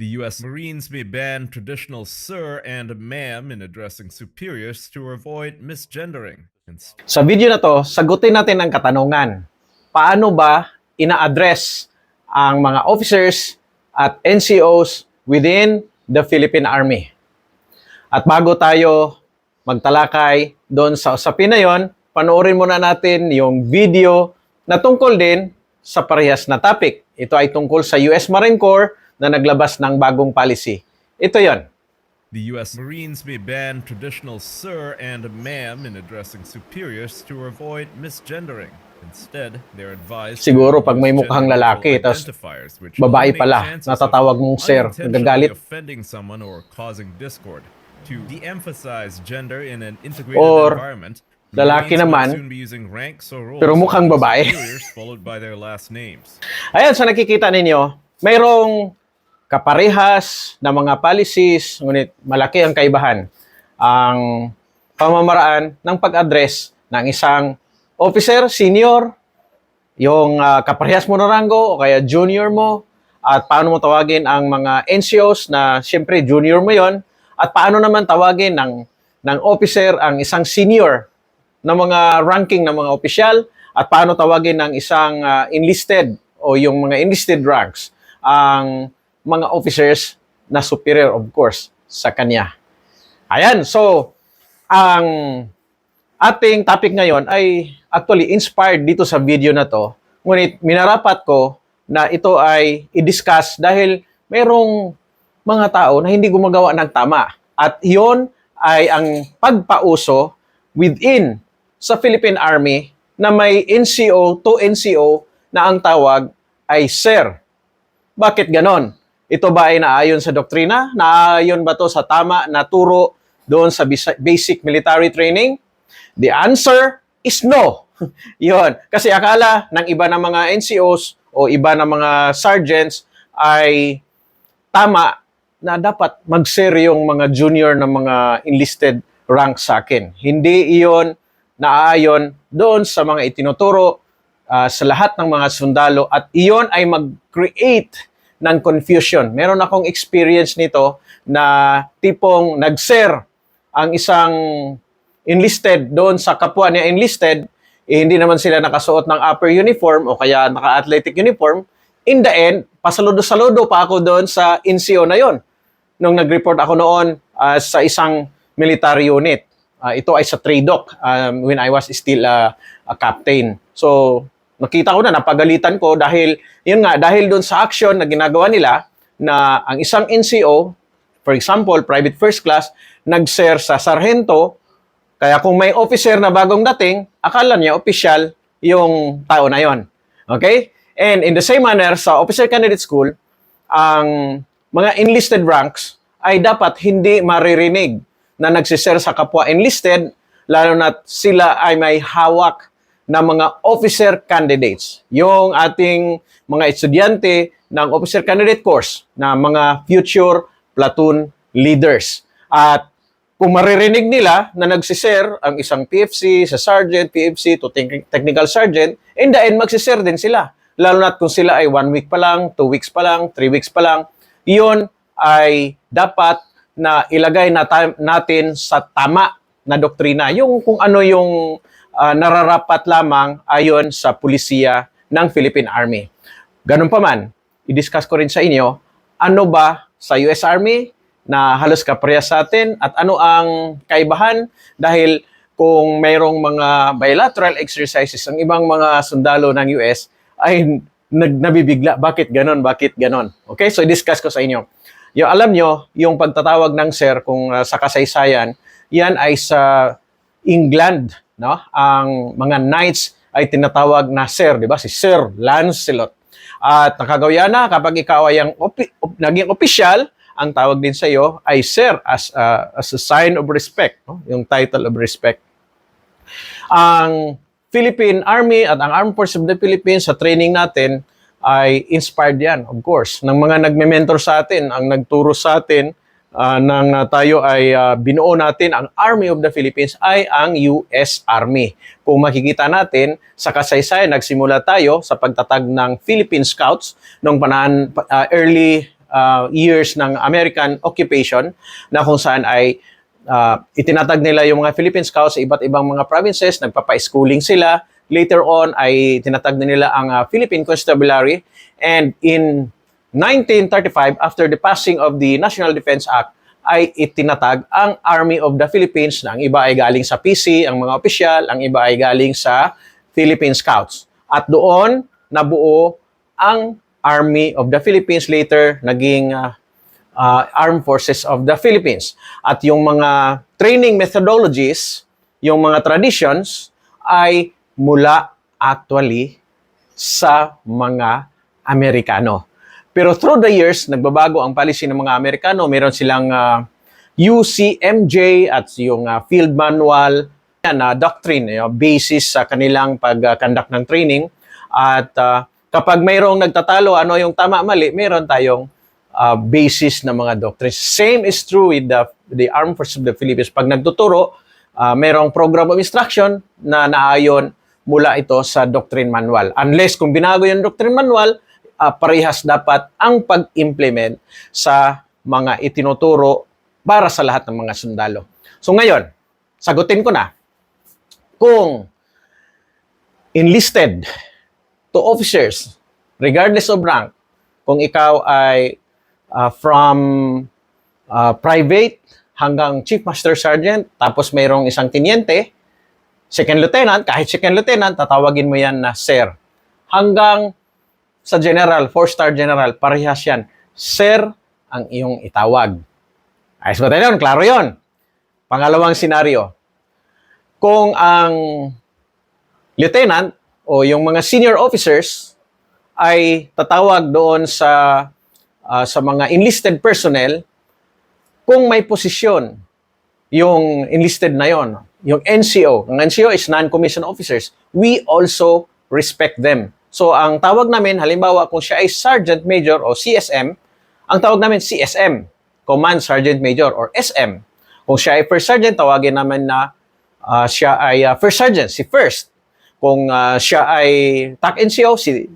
The U.S. Marines may ban traditional sir and ma'am in addressing superiors to avoid misgendering. Sa video na to, sagutin natin ang katanungan. Paano ba ina-address ang mga officers at NCOs within the Philippine Army? At bago tayo magtalakay doon sa usapin na yon, panoorin muna natin yung video na tungkol din sa parehas na topic. Ito ay tungkol sa US Marine Corps na naglabas ng bagong policy. Ito yon. the U.S. Marines may ban traditional sir and ma'am in addressing superiors to avoid misgendering. Instead, they're advised Siguro pag may mukhang lalaki, which babae pala, natatawag mong sir, nagagalit. offending someone or causing discord. To de-emphasize gender in an integrated Or, environment, lalaki naman, pero mukhang babae. Ayan, sa nakikita ninyo, mayroong kaparehas na mga policies, ngunit malaki ang kaibahan. Ang pamamaraan ng pag-address ng isang officer, senior, yung ah, kaparehas mo na ranggo o kaya junior mo, at paano mo tawagin ang mga NCOs na siyempre junior mo yon at paano naman tawagin ng, ng officer ang isang senior ng mga ranking ng mga opisyal at paano tawagin ng isang ah, enlisted o yung mga enlisted ranks ang mga officers na superior of course sa kanya. Ayan, so ang ating topic ngayon ay actually inspired dito sa video na to. Ngunit minarapat ko na ito ay i-discuss dahil merong mga tao na hindi gumagawa ng tama. At iyon ay ang pagpauso within sa Philippine Army na may NCO to NCO na ang tawag ay Sir. Bakit ganon? Ito ba ay naayon sa doktrina? Naayon ba to sa tama na turo doon sa basic military training? The answer is no. Yon. Kasi akala ng iba ng mga NCOs o iba ng mga sergeants ay tama na dapat mag-share yung mga junior na mga enlisted rank sa akin. Hindi iyon naaayon doon sa mga itinuturo ah, sa lahat ng mga sundalo at iyon ay mag-create ng confusion. Meron akong experience nito na tipong nag-share ang isang enlisted doon sa kapwa niya enlisted, eh, hindi naman sila nakasuot ng upper uniform o kaya naka-athletic uniform. In the end, pasaludo-saludo pa ako doon sa NCO na yon. Nung nag-report ako noon ah, sa isang military unit. Ah, ito ay sa TRADOC um, when I was still ah, a captain. So, nakita ko na, napagalitan ko dahil, yun nga, dahil doon sa action na ginagawa nila na ang isang NCO, for example, private first class, nag-share sa sarhento kaya kung may officer na bagong dating, akala niya opisyal yung tao na yon. Okay? And in the same manner, sa officer candidate school, ang mga enlisted ranks ay dapat hindi maririnig na nagsishare sa kapwa enlisted, lalo na sila ay may hawak na mga officer candidates. Yung ating mga estudyante ng officer candidate course na mga future platoon leaders. At kung maririnig nila na nagsishare ang isang PFC sa sergeant, PFC to tec- technical sergeant, in the end, magsishare din sila. Lalo na kung sila ay one week pa lang, two weeks pa lang, three weeks pa lang, iyon ay dapat na ilagay na natin sa tama na doktrina. Yung kung ano yung ah, nararapat lamang ayon sa pulisiya ng Philippine Army. Ganun pa man, i-discuss ko rin sa inyo, ano ba sa US Army na halos kaparehas sa atin at ano ang kaibahan? Dahil kung mayroong mga bilateral exercises ang ibang mga sundalo ng US ay nag nabibigla. Bakit ganon bakit ganon okay? So i-discuss ko sa inyo. Yung alam nyo yung pagtatawag ng sir kung uh, sa kasaysayan yan ay sa England no? Ang mga knights ay tinatawag na sir di ba? Si Sir Lancelot. At nakagawyana kapag ikaw ay ang opi- op- naging opisyal ang tawag din sa iyo ay sir as a, as a sign of respect no? Yung title of respect. Ang Philippine Army at ang Armed Forces of the Philippines sa training natin ay inspired yan, of course, ng mga nagme-mentor sa atin, ang nagturo sa atin ah, nang ah, tayo ay ah, binuo natin ang Army of the Philippines ay ang US Army. Kung makikita natin sa kasaysayan, nagsimula tayo sa pagtatag ng Philippine Scouts noong panahon, ah, early uh, years ng American occupation na kung saan ay uh, itinatag nila yung mga Philippine Scouts sa iba't ibang mga provinces, nagpapa-schooling sila. Later on ay tinatag na nila ang uh, Philippine Constabulary and in 1935 after the passing of the National Defense Act ay itinatag ang Army of the Philippines na ang iba ay galing sa PC, ang mga opisyal, ang iba ay galing sa Philippine Scouts. At doon nabuo ang Army of the Philippines later naging uh, uh, Armed Forces of the Philippines. At yung mga training methodologies, yung mga traditions ay mula actually sa mga Amerikano. Pero through the years, nagbabago ang policy ng mga Amerikano. Meron silang uh, UCMJ at yung uh, field manual na doctrine, yung basis sa kanilang pag-conduct ng training. At uh, kapag mayroong nagtatalo, ano yung tama mali, meron tayong uh, basis ng mga doctrines. Same is true with the, the Armed Forces of the Philippines. Pag nagtuturo, uh, merong program of instruction na naayon mula ito sa doctrine manual. Unless kung binago yung doctrine manual, uh, parehas dapat ang pag-implement sa mga itinuturo para sa lahat ng mga sundalo. So ngayon, sagutin ko na kung enlisted to officers, regardless of rank, kung ikaw ay uh, from uh, private hanggang chief master sergeant, tapos mayroong isang tiniente, second lieutenant, kahit second lieutenant, tatawagin mo yan na sir. Hanggang sa general, four-star general, parehas yan. Sir ang iyong itawag. Ayos ba tayo yun? Klaro yun. Pangalawang senaryo. Kung ang lieutenant o yung mga senior officers ay tatawag doon sa uh, sa mga enlisted personnel kung may posisyon yung enlisted na yon, yung NCO. Ang NCO is non-commissioned officers. We also respect them. So, ang tawag namin, halimbawa, kung siya ay Sergeant Major o CSM, ang tawag namin CSM, Command Sergeant Major or SM. Kung siya ay First Sergeant, tawagin namin na uh, siya ay uh, First Sergeant, si First. Kung uh, siya ay TAC NCO, si,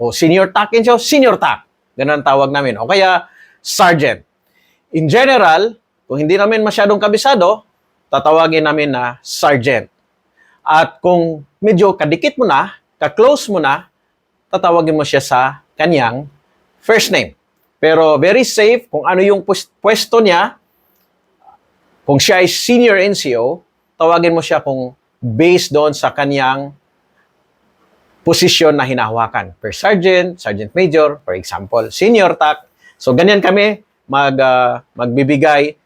o Senior TAC NCO, Senior TAC. Ganun ang tawag namin. O kaya, Sergeant. In general, kung hindi namin masyadong kabisado, tatawagin namin na Sergeant. At kung medyo kadikit mo na, ka-close mo na, tatawagin mo siya sa kanyang first name. Pero very safe kung ano yung pwesto niya, kung siya ay senior NCO, tawagin mo siya kung based doon sa kanyang posisyon na hinahawakan. Per sergeant, sergeant major, for example, senior TAC. So ganyan kami mag uh, magbibigay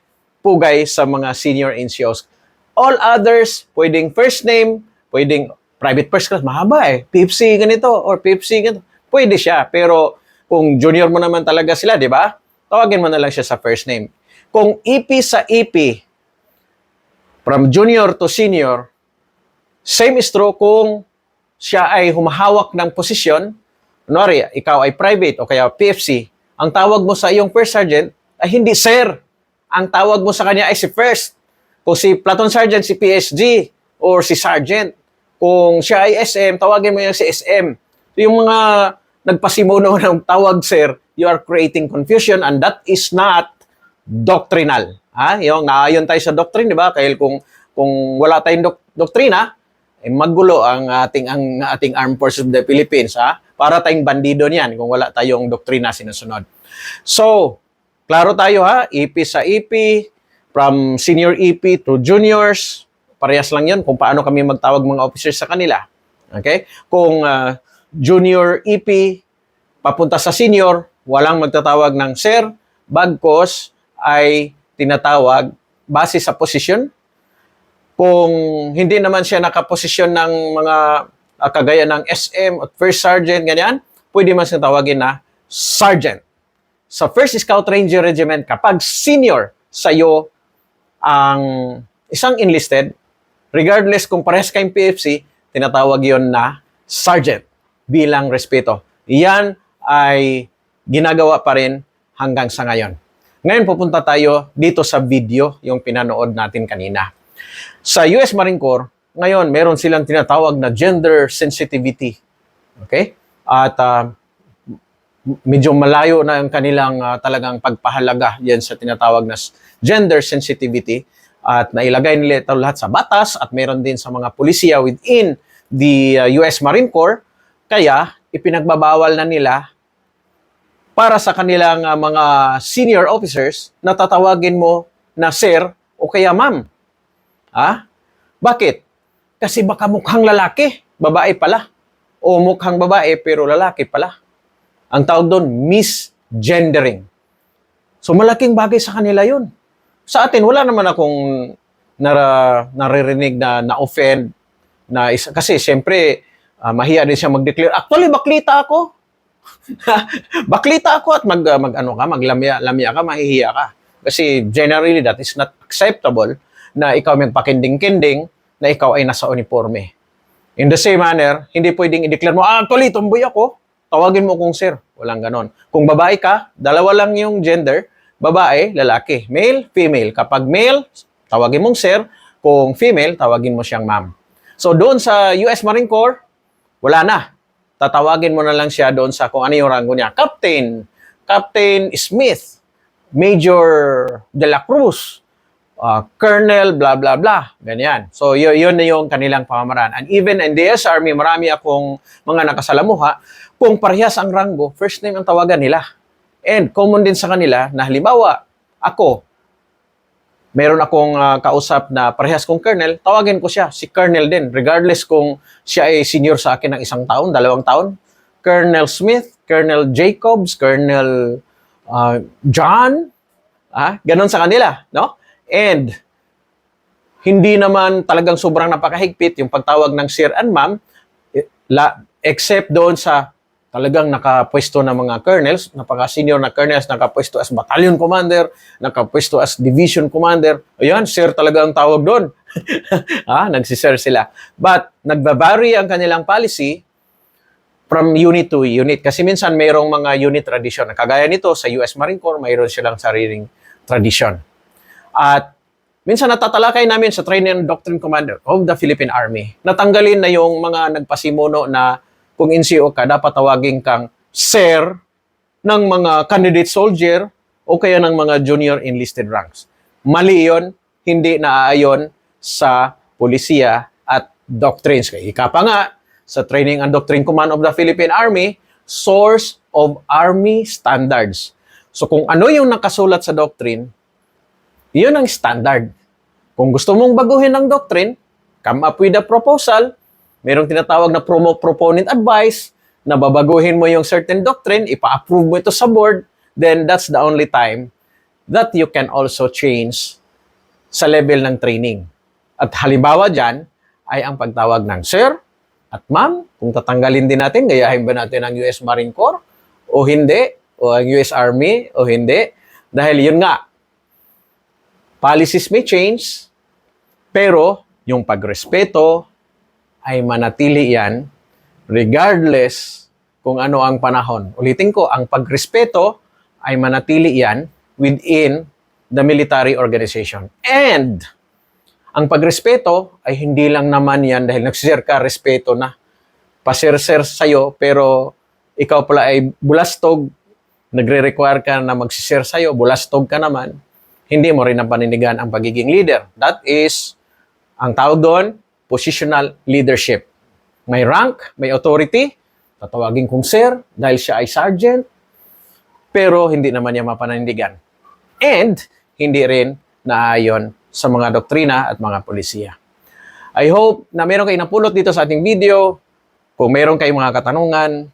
pugay sa mga senior NCOs. All others, pwedeng first name, pwedeng private first class, mahaba eh. PFC ganito or PFC ganito. Pwede siya, pero kung junior mo naman talaga sila, di ba? Tawagin mo na lang siya sa first name. Kung EP sa EP, from junior to senior, same is true kung siya ay humahawak ng posisyon, kunwari, ikaw ay private o kaya PFC, ang tawag mo sa iyong first sergeant ay hindi sir. Ang tawag mo sa kanya ay si first. Kung si platoon sergeant, si PSG or si sergeant. Kung siya ay SM, tawagin mo yan si SM. So yung mga nagpasimuno ng tawag sir, you are creating confusion and that is not doctrinal. Ha? Yung naayon tayo sa doctrine, di ba? Kaya kung kung wala tayong dok- doktrina, eh, magulo ang ating ang ating Armed Forces of the Philippines, ha? Para tayong bandido niyan kung wala tayong doktrina sinusunod. So, klaro tayo ha, EP sa EP, from senior EP to juniors, parehas lang 'yon kung paano kami magtawag mga officers sa kanila. Okay? Kung uh, junior EP papunta sa senior, walang magtatawag ng sir, bagkos ay tinatawag base sa posisyon kung hindi naman siya nakaposisyon ng mga uh, kagaya ng SM at First Sergeant, ganyan, pwede man siya tawagin na Sergeant. Sa First Scout Ranger Regiment, kapag senior sa'yo ang isang enlisted, regardless kung parehas kayong PFC, tinatawag yon na Sergeant bilang respeto. Iyan ay ginagawa pa rin hanggang sa ngayon. Ngayon pupunta tayo dito sa video yung pinanood natin kanina. Sa US Marine Corps, ngayon meron silang tinatawag na gender sensitivity. Okay? At uh, medyo malayo na ang kanilang ah, talagang pagpahalaga yan sa tinatawag na gender sensitivity at nailagay nila ito lahat sa batas at meron din sa mga pulisya within the ah, US Marine Corps kaya ipinagbabawal na nila para sa kanilang ah, mga senior officers na tatawagin mo na sir o kaya ma'am. Ha? Bakit? Kasi baka mukhang lalaki, babae pala. O mukhang babae pero lalaki pala. Ang tawag doon, misgendering. So malaking bagay sa kanila yun. Sa atin, wala naman akong nara, naririnig na na-offend. Na isa, kasi siyempre, ah, mahiya din siya mag-declare. Actually, baklita ako. baklita ako at mag, mag ano ka, maglamya lamya ka, mahihiya ka. Kasi generally, that is not acceptable na ikaw may pakinding-kinding na ikaw ay nasa uniforme. In the same manner, hindi pwedeng i-declare mo, ah, actually, tomboy ako. Tawagin mo kung sir. Walang ganon. Kung babae ka, dalawa lang yung gender, babae, lalaki. Male, female. Kapag male, tawagin mong sir. Kung female, tawagin mo siyang ma'am. So doon sa US Marine Corps, wala na. Tatawagin mo na lang siya doon sa kung ano yung rango niya. Captain, Captain Smith, Major De La Cruz, uh, Colonel, blah, blah, blah. Ganyan. So, yun, yun na yung kanilang pamamaraan. And even in the US Army, marami akong mga nakasalamuha, kung parehas ang rango, first name ang tawagan nila. And common din sa kanila na halimbawa, ako, meron akong ah, kausap na parehas kong colonel, tawagin ko siya, si colonel din, regardless kung siya ay senior sa akin ng isang taon, dalawang taon. Colonel Smith, Colonel Jacobs, Colonel ah, John, ah, ganon sa kanila, no? And hindi naman talagang sobrang napakahigpit yung pagtawag ng sir and ma'am, eh, except doon sa talagang nakapwesto na mga colonels, napaka-senior na colonels, nakapwesto as battalion commander, nakapwesto as division commander. Ayan, sir talaga ang tawag doon. ah, nagsisir sila. But, nagbabary ang kanilang policy from unit to unit. Kasi minsan mayroong mga unit tradition. Kagaya nito, sa US Marine Corps, mayroon silang sariling tradition. At minsan natatalakay namin sa Training and Doctrine Commander of the Philippine Army. Natanggalin na yung mga nagpasimuno na kung NCO ka, dapat tawagin kang sir ng mga candidate soldier o kaya ng mga junior enlisted ranks. Mali yun, hindi naaayon sa polisiya at doctrines. Kaya ika pa nga, sa Training and Doctrine Command of the Philippine Army, source of Army standards. So kung ano yung nakasulat sa doctrine, yun ang standard. Kung gusto mong baguhin ang doctrine, come up with a proposal, merong tinatawag na promo proponent advice, na babaguhin mo yung certain doctrine, ipa-approve mo ito sa board, then that's the only time that you can also change sa level ng training. At halimbawa dyan ay ang pagtawag ng sir at ma'am, kung tatanggalin din natin, gayahin ba natin ang US Marine Corps o hindi, o ang US Army o hindi. Dahil yun nga, policies may change, pero yung pagrespeto ay manatili yan regardless kung ano ang panahon. Ulitin ko, ang pagrespeto ay manatili yan within the military organization. And ang pagrespeto ay hindi lang naman yan dahil nagsisir ka, respeto na. Pasir-sir sa'yo, pero ikaw pala ay bulastog, nagre-require ka na magsisir sa'yo, bulastog ka naman, hindi mo rin ang ang pagiging leader. That is, ang tawag doon, positional leadership. May rank, may authority, tatawagin kong sir dahil siya ay sergeant, pero hindi naman niya mapanindigan. And hindi rin naayon sa mga doktrina at mga polisiya. I hope na meron kayong napulot dito sa ating video. Kung meron kayong mga katanungan,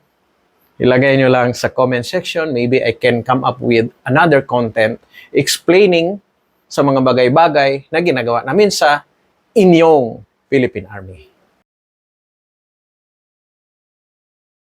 ilagay nyo lang sa comment section. Maybe I can come up with another content explaining sa mga bagay-bagay na ginagawa namin sa inyong Philippine Army.